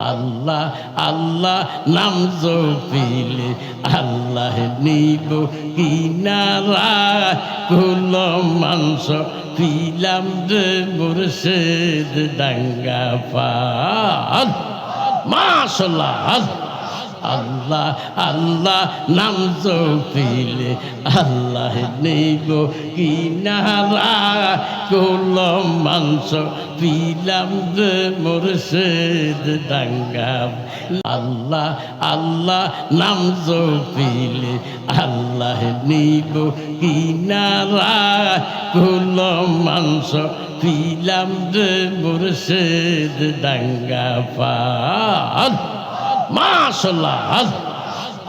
আল্লাহ আল্লাহ নাম জপিলে, আল্লাহ নিব কিনারা, কুল মাংস পিলাম যে মুর্শিদ ডাঙ্গা পাল। মাশাল্লাহ আল্লাহ আল্লাহ নাম জপিলে, আল্লাহ নেব কিনারা কুল মাংস পিলাম যে মুর্শিদ ডাঙ্গা আল্লাহ আল্লাহ নাম জপিলে, আল্লাহ নিব কিনারা। কুল মাংস পিলাম যে মুর্শিদ ডাঙ্গা পাল। মাশাল্লাহ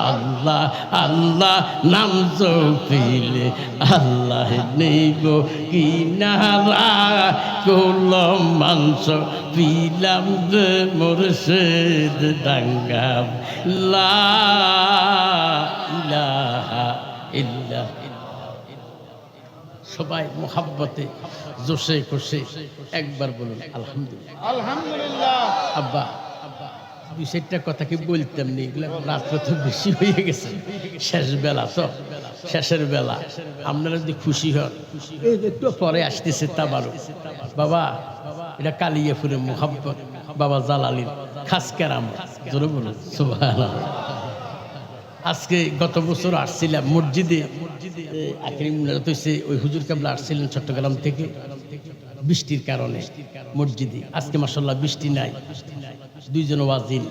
আল্লাহ আল্লাহ নাম জপিলে আল্লাহ নেব কিনারা কোল মাংস পিলাম যে মুর্শিদ ডাঙ্গা লা ইলাহা ইল্লা সবাই মোহাব্বতে জোশে খুশে একবার বলুন আলহামদুলিল্লাহ। আলহামদুলিল্লাহ। আব্বা আব্বা। দুই চারটা কথা কি বলতাম নি? এগুলো রাত্রে তো বেশি হয়ে গেছে। শেষ বেলা তো। শেষের বেলা। আপনারা যদি খুশি হন। একটু পরে আসতেছে তাবারও বাবা, এটা কালিয়াপুরের মোহাব্বত। বাবা জালালির খাস কেরাম। আজকে গত বছর আসছিলাম মসজিদে। আখেরি মুনাজাত হইছে ওই হুজুর কাবলা আসছিলেন চট্টগ্রাম থেকে। বৃষ্টির কারণে মসজিদে। আজকে মাসাল্লাহ বৃষ্টি নাই। দুইজন ওয়াজিন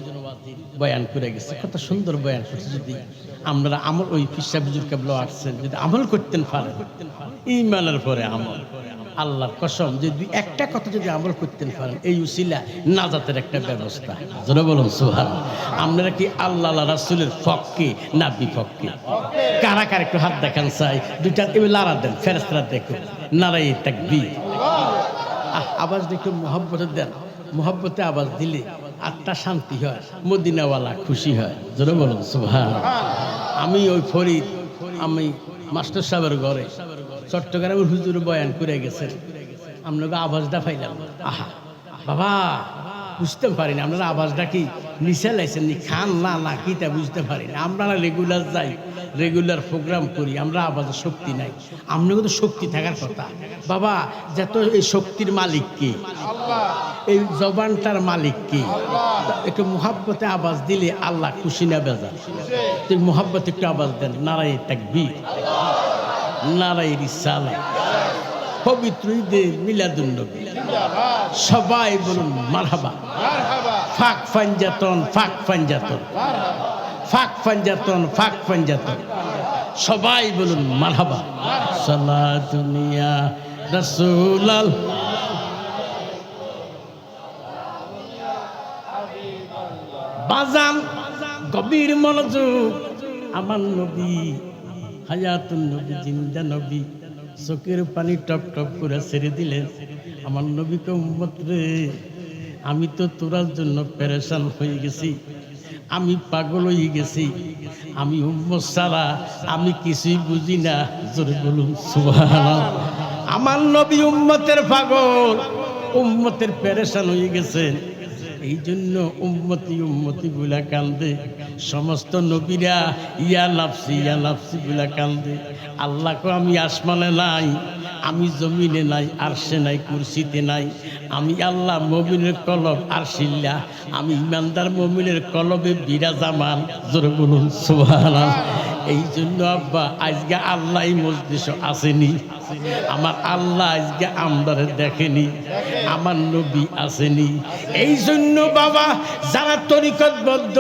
বয়ান করে গেছে। কত সুন্দর বয়ান করছে যদি আমরা আমল, ওই ফিসা হুজুর কাবলা আসছেন, যদি আমল করতেন পারেন ইমানের পরে আমল। আল্লাহর কসম, যদি একটা কথা যদি আমল করতেন পারেন, এই উসিলা নাজাতের একটা ব্যবস্থা। জোরে বলুন সুহান আপনারা কি আল্লাহ রাসুলের পক্ষে না বিপক্ষে? কারা কার একটু হাত দেখান চাই। দুইটা এবার লাড়া দেন ফেরেস্তারা দেখুন নারাই তাকবি আওয়াজ একটু মোহব্বতে দেন। মোহব্বতে আওয়াজ দিলে আত্মা শান্তি হয়, মদিনাওয়ালা খুশি হয়। জোরে বলুন সুভান আমি ওই ফরিদ, আমি মাস্টার সাহেবের ঘরে, চট্টগ্রামের হুজুর বয়ান করে গেছেন। আপনাকে আওয়াজটা পাইলাম। আহা, বাবা, বুঝতে পারিনি, আপনারা আওয়াজটা কি? নিচে লাইছেন খান না না কিটা বুঝতে পারি না। আমরা না রেগুলার যাই রেগুলার প্রোগ্রাম করি, আমরা আওয়াজের শক্তি নাই। আপনাকে তো শক্তি থাকার কথা। বাবা, যত এই শক্তির মালিক কি? এই জবানটার মালিক কি? একটু মোহাব্বতে আওয়াজ দিলে আল্লাহ খুশি না বেজা তুই মোহাব্বতে একটু আওয়াজ দেন নারাই তাকবি নারাই রিসালা পবিত্র ঈদে মিলাদুন্নবী সবাই বলুন, মারহাবা। ফাক ফাঞ্জাতন ফাক ফাঞ্জাতন। ফাক ফাঞ্জাতন ফাক ফাঞ্জাতন। সবাই বলুন, মারহাবা। সালা দুনিয়া রসুলাল। বাজান, গভীর মনোযোগ। আমার নবী, হায়াতুন নবী, জিন্দা নবী, চোখের পানি টপ টপ করে ছেড়ে দিলেন। আমার নবীকে উম্মত রে। আমি তো তোরার জন্য পেরেশান হয়ে গেছি। আমি পাগল হয়ে গেছি। আমি উম্মত সারা আমি কিছুই বুঝি না। জোরে বলুন আমার নবী উম্মতের পাগল, উম্মতের পেরেশান হয়ে গেছেন এই জন্য উম্মতি উম্মতি গুলা কান্দে। সমস্ত নবীরা, ইয়া লাফসি ইয়া লাফসি গুলা কান্দে। আল্লাহকে আমি আসমানে নাই। আমি জমিনে নাই, আরশে নাই, কুরসিতে নাই। আমি আল্লাহ মমিনের কলব আরশিল্লা। আমি ইমানদার মমিনের কলবে বিরাজামান জোরে বলুন, সুবহানাল্লাহ। এই জন্য আব্বা, আজকে আল্লাহ মজলিস আসেনি। আমার আল্লাহ আজকে আমদারে দেখেনি। আমার নবী আসেনি। এই জন্য বাবা, যারা তরিকতবদ্ধ